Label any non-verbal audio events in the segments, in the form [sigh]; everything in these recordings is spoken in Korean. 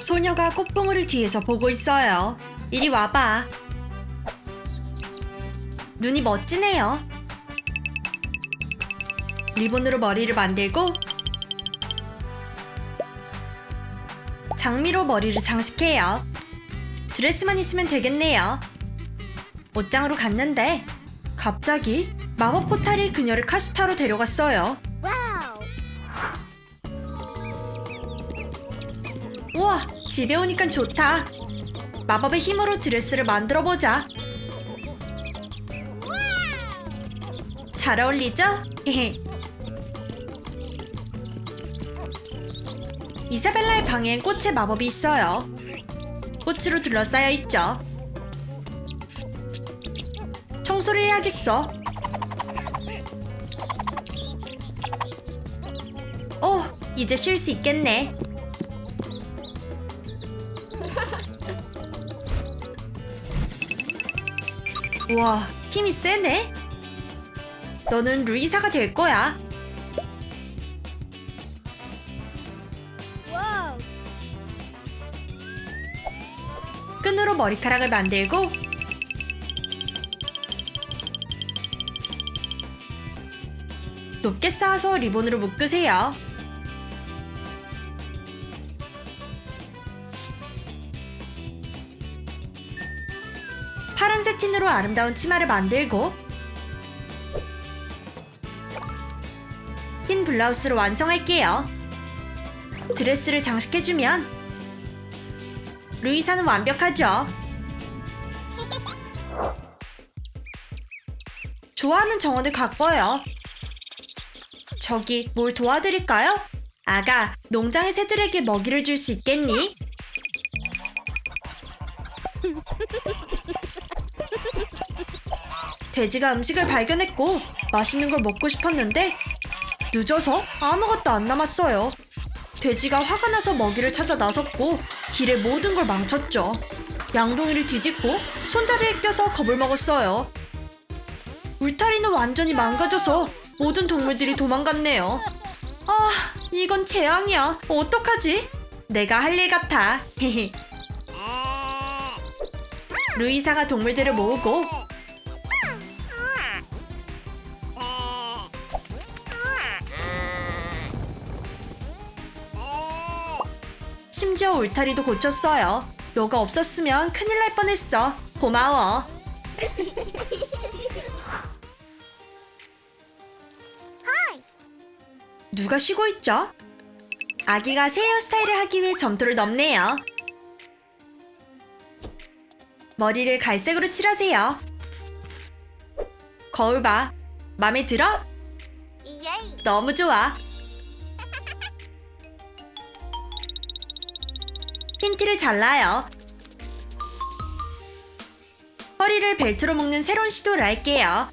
소녀가 꽃봉오를 뒤에서 보고 있어요. 이리 와봐. 눈이 멋지네요. 리본으로 머리를 만들고 장미로 머리를 장식해요. 드레스만 있으면 되겠네요. 옷장으로 갔는데 갑자기 마법 포탈이 그녀를 카시타로 데려갔어요. 우와, 집에 오니까 좋다. 마법의 힘으로 드레스를 만들어 보자. 잘 어울리죠? [laughs] 이사벨라의 방엔 꽃의 마법이 있어요. 꽃으로 둘러싸여 있죠. 청소를 해야겠어. 오, 이제 쉴 수 있겠네. 우와, 힘이 세네. 너는 루이사가 될 거야. 끈으로 머리카락을 만들고 높게 쌓아서 리본으로 묶으세요. 파란 세틴으로 아름다운 치마를 만들고 흰 블라우스로 완성할게요. 드레스를 장식해주면 루이사는 완벽하죠. 좋아하는 정원을 가꿔요. 저기 뭘 도와드릴까요? 아가, 농장의 새들에게 먹이를 줄 수 있겠니? 돼지가 음식을 발견했고 맛있는 걸 먹고 싶었는데 늦어서 아무것도 안 남았어요. 돼지가 화가 나서 먹이를 찾아 나섰고 길에 모든 걸 망쳤죠. 양동이를 뒤집고 손잡이에 껴서 겁을 먹었어요. 울타리는 완전히 망가져서 모든 동물들이 도망갔네요. 아, 이건 재앙이야. 어떡하지? 내가 할 일 같아. [laughs] 루이사가 동물들을 모으고 심지어 울타리도 고쳤어요. 너가 없었으면 큰일 날 뻔했어. 고마워. [laughs] 누가 쉬고 있죠? 아기가 새 헤어스타일을 하기 위해 점토를 넣네요. 머리를 갈색으로 칠하세요. 거울 봐. 맘에 들어? 너무 좋아. 흰티를 잘라요. 허리를 벨트로 묶는 새로운 시도를 할게요.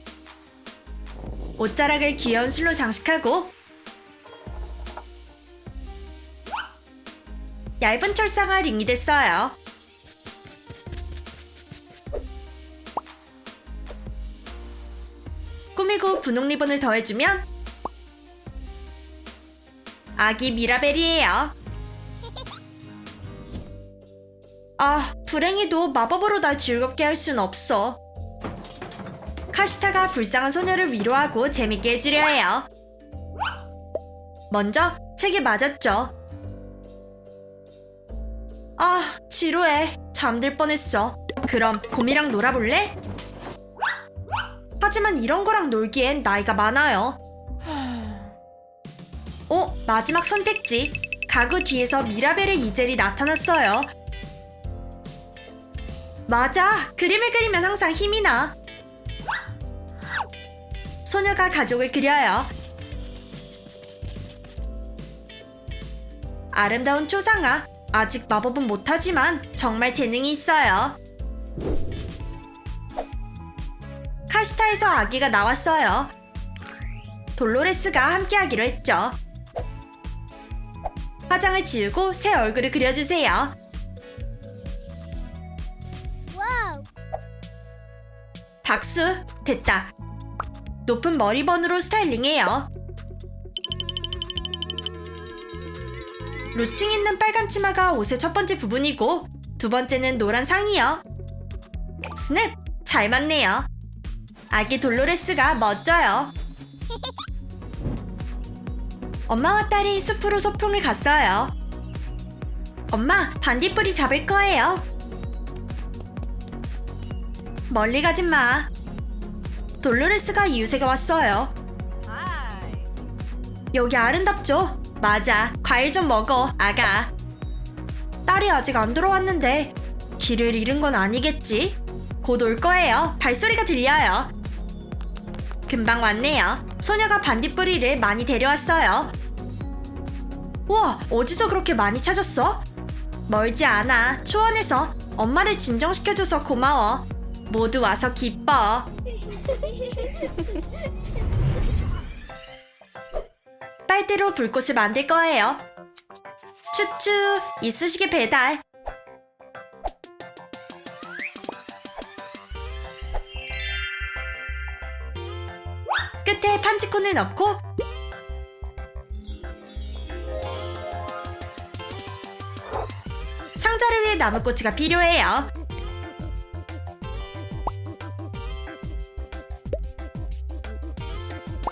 옷자락을 귀여운 술로 장식하고 얇은 철사가 링이 됐어요. 꾸미고 분홍 리본을 더해주면 아기 미라벨이에요. 아, 불행히도 마법으로 날 즐겁게 할 순 없어. 카시타가 불쌍한 소녀를 위로하고 재밌게 해주려 해요. 먼저 책에 맞았죠. 아, 지루해. 잠들 뻔했어. 그럼 곰이랑 놀아볼래? 하지만 이런 거랑 놀기엔 나이가 많아요. 오, 마지막 선택지. 가구 뒤에서 미라벨의 이젤이 나타났어요. 맞아. 그림을 그리면 항상 힘이 나. 소녀가 가족을 그려요. 아름다운 초상화. 아직 마법은 못하지만 정말 재능이 있어요. 카시타에서 아기가 나왔어요. 돌로레스가 함께하기로 했죠. 화장을 지우고 새 얼굴을 그려주세요. 박수! 됐다. 높은 머리번으로 스타일링해요. 루칭 있는 빨간 치마가 옷의 첫 번째 부분이고 두 번째는 노란 상의요. 스냅! 잘 맞네요. 아기 돌로레스가 멋져요. 엄마와 딸이 숲으로 소풍을 갔어요. 엄마, 반딧불이 잡을 거예요. 멀리 가진 마. 돌로레스가 이웃에게 왔어요. 여기 아름답죠? 맞아. 과일 좀 먹어, 아가. 딸이 아직 안 들어왔는데 길을 잃은 건 아니겠지? 곧 올 거예요. 발소리가 들려요. 금방 왔네요. 소녀가 반딧불이를 많이 데려왔어요. 우와, 어디서 그렇게 많이 찾았어? 멀지 않아. 초원에서 엄마를 진정시켜줘서 고마워. 모두 와서 기뻐. [laughs] 빨대로 불꽃을 만들 거예요. 추추, 이쑤시개 배달. 끝에 판치콘을 넣고 상자를 위해 나무꼬치가 필요해요.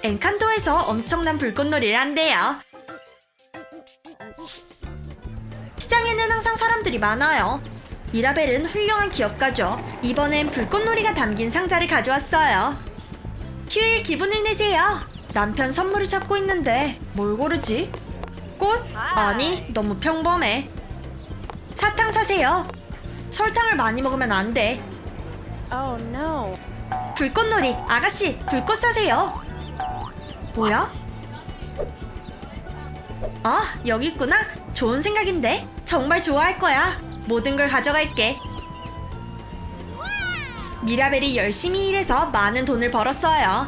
엔칸도에서 엄청난 불꽃놀이를 한대요. 시장에는 항상 사람들이 많아요. 미라벨은 훌륭한 기업가죠. 이번엔 불꽃놀이가 담긴 상자를 가져왔어요. 휴일 기분을 내세요. 남편 선물을 찾고 있는데 뭘 고르지? 꽃? 아니, 너무 평범해. 사탕 사세요. 설탕을 많이 먹으면 안 돼. Oh no. 불꽃놀이 아가씨 불꽃 사세요 뭐야? 아 여기 있구나. 좋은 생각인데. 정말 좋아할 거야. 모든 걸 가져갈게. 미라벨이 열심히 일해서 많은 돈을 벌었어요.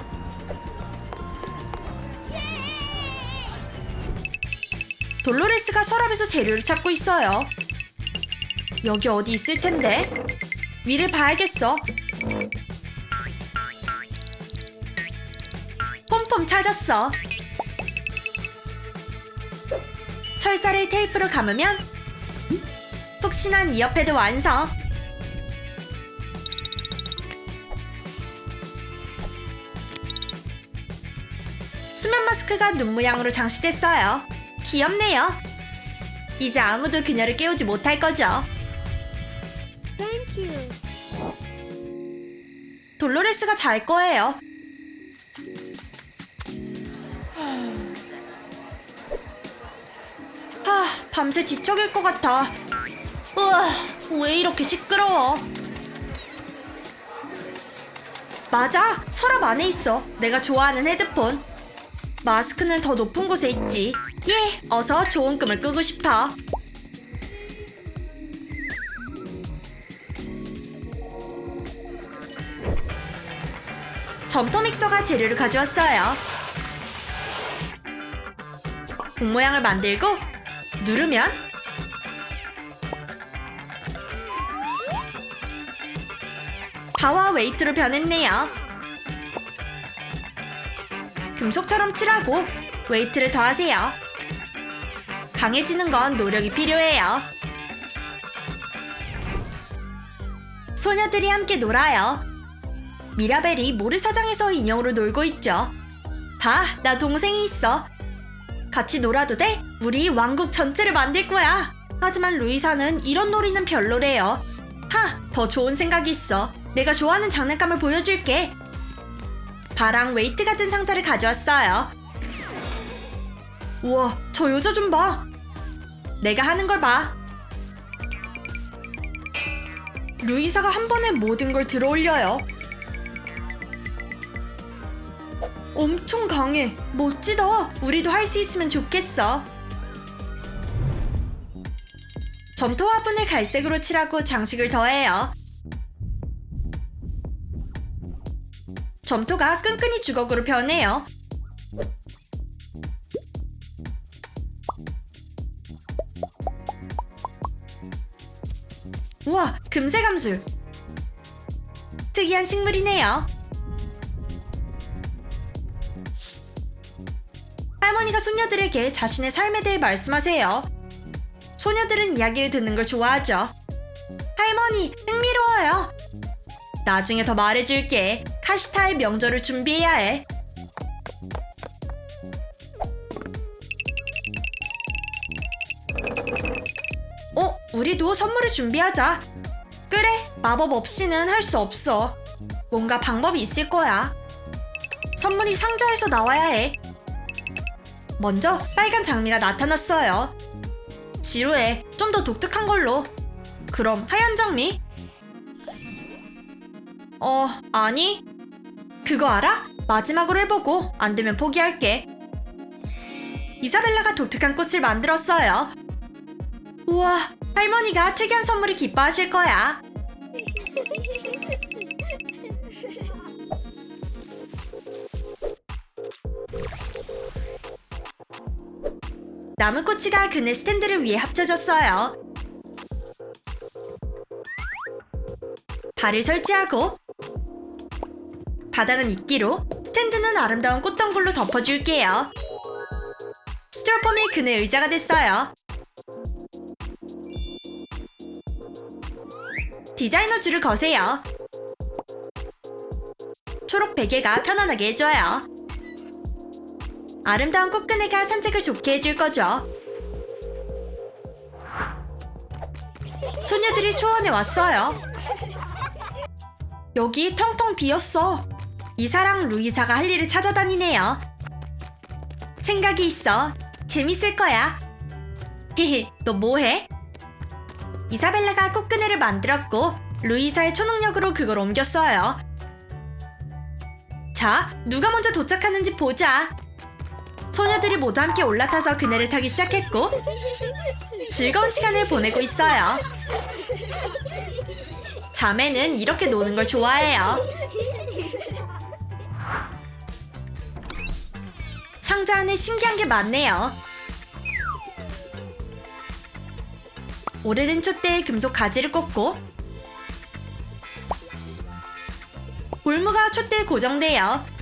돌로레스가 서랍에서 재료를 찾고 있어요. 여기 어디 있을 텐데? 위를 봐야겠어 폼폼 찾았어. 철사를 테이프로 감으면 푹신한 이어패드 완성. 수면 마스크가 눈 모양으로 장식됐어요. 귀엽네요. 이제 아무도 그녀를 깨우지 못할 거죠. 돌로레스가 잘 거예요. 밤새 뒤척일 것 같아. 우와, 왜 이렇게 시끄러워? 맞아, 서랍 안에 있어. 내가 좋아하는 헤드폰. 마스크는 더 높은 곳에 있지. 예, 어서 좋은 꿈을 꾸고 싶어. 점토 믹서가 재료를 가져왔어요. 공 모양을 만들고 누르면 바와 웨이트로 변했네요. 금속처럼 칠하고 웨이트를 더하세요. 강해지는 건 노력이 필요해요. 소녀들이 함께 놀아요. 미라벨이 모래사장에서 인형으로 놀고 있죠. 봐, 나 동생이 있어. 같이 놀아도 돼? 우리 왕국 전체를 만들 거야. 하지만 루이사는 이런 놀이는 별로래요. 하, 더 좋은 생각이 있어. 내가 좋아하는 장난감을 보여줄게. 바랑 웨이트 같은 상자를 가져왔어요. 우와, 저 여자 좀 봐. 내가 하는 걸 봐. 루이사가 한 번에 모든 걸 들어 올려요. 엄청 강해. 멋지다. 우리도 할 수 있으면 좋겠어. 점토 화분을 갈색으로 칠하고 장식을 더해요. 점토가 끈끈이 주걱으로 변해요. 우와, 금세 감술. 특이한 식물이네요. 할머니가 손녀들에게 자신의 삶에 대해 말씀하세요. 소녀들은 이야기를 듣는 걸 좋아하죠. 할머니, 흥미로워요. 나중에 더 말해줄게. 카시타의 명절을 준비해야 해. 어, 우리도 선물을 준비하자. 그래, 마법 없이는 할 수 없어. 뭔가 방법이 있을 거야. 선물이 상자에서 나와야 해. 먼저 빨간 장미가 나타났어요. 지루해. 좀 더 독특한 걸로. 그럼 하얀 장미? 어, 아니. 그거 알아? 마지막으로 해보고 안 되면 포기할게. 이사벨라가 독특한 꽃을 만들었어요. 우와, 할머니가 특이한 선물을 기뻐하실 거야. 나무꼬치가 그네 스탠드를 위해 합쳐졌어요. 발을 설치하고 바닥은 이끼로 스탠드는 아름다운 꽃덩굴로 덮어줄게요. 스티로폼이 그네 의자가 됐어요. 디자이너 줄을 거세요. 초록 베개가 편안하게 해줘요. 아름다운 꽃그네가 산책을 좋게 해줄 거죠. 소녀들이 초원에 왔어요. 여기 텅텅 비었어. 이사랑 루이사가 할 일을 찾아다니네요. 생각이 있어. 재밌을 거야. 헤헤, 너 뭐해? 이사벨라가 꽃그네를 만들었고 루이사의 초능력으로 그걸 옮겼어요. 자, 누가 먼저 도착하는지 보자. 소녀들이 모두 함께 올라타서 그네를 타기 시작했고 즐거운 시간을 보내고 있어요. 자매는 이렇게 노는 걸 좋아해요. 상자 안에 신기한 게 많네요. 오래된 촛대에 금속 가지를 꽂고 볼무가 촛대에 고정돼요.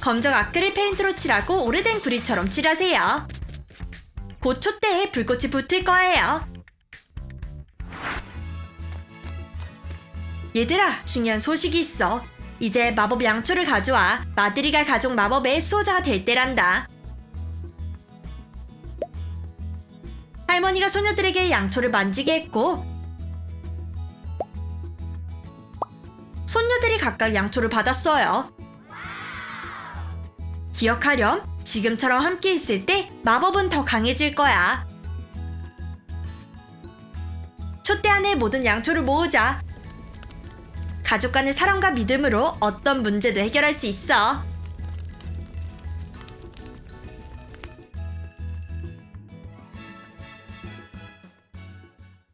검정 아크릴 페인트로 칠하고 오래된 구리처럼 칠하세요. 곧 촛대에 불꽃이 붙을 거예요. 얘들아, 중요한 소식이 있어. 이제 마법 양초를 가져와. 마드리가 가족 마법의 수호자가 될 때란다. 할머니가 소녀들에게 양초를 만지게 했고 손녀들이 각각 양초를 받았어요. 기억하렴. 지금처럼 함께 있을 때 마법은 더 강해질 거야. 촛대 안에 모든 양초를 모으자. 가족 간의 사랑과 믿음으로 어떤 문제도 해결할 수 있어.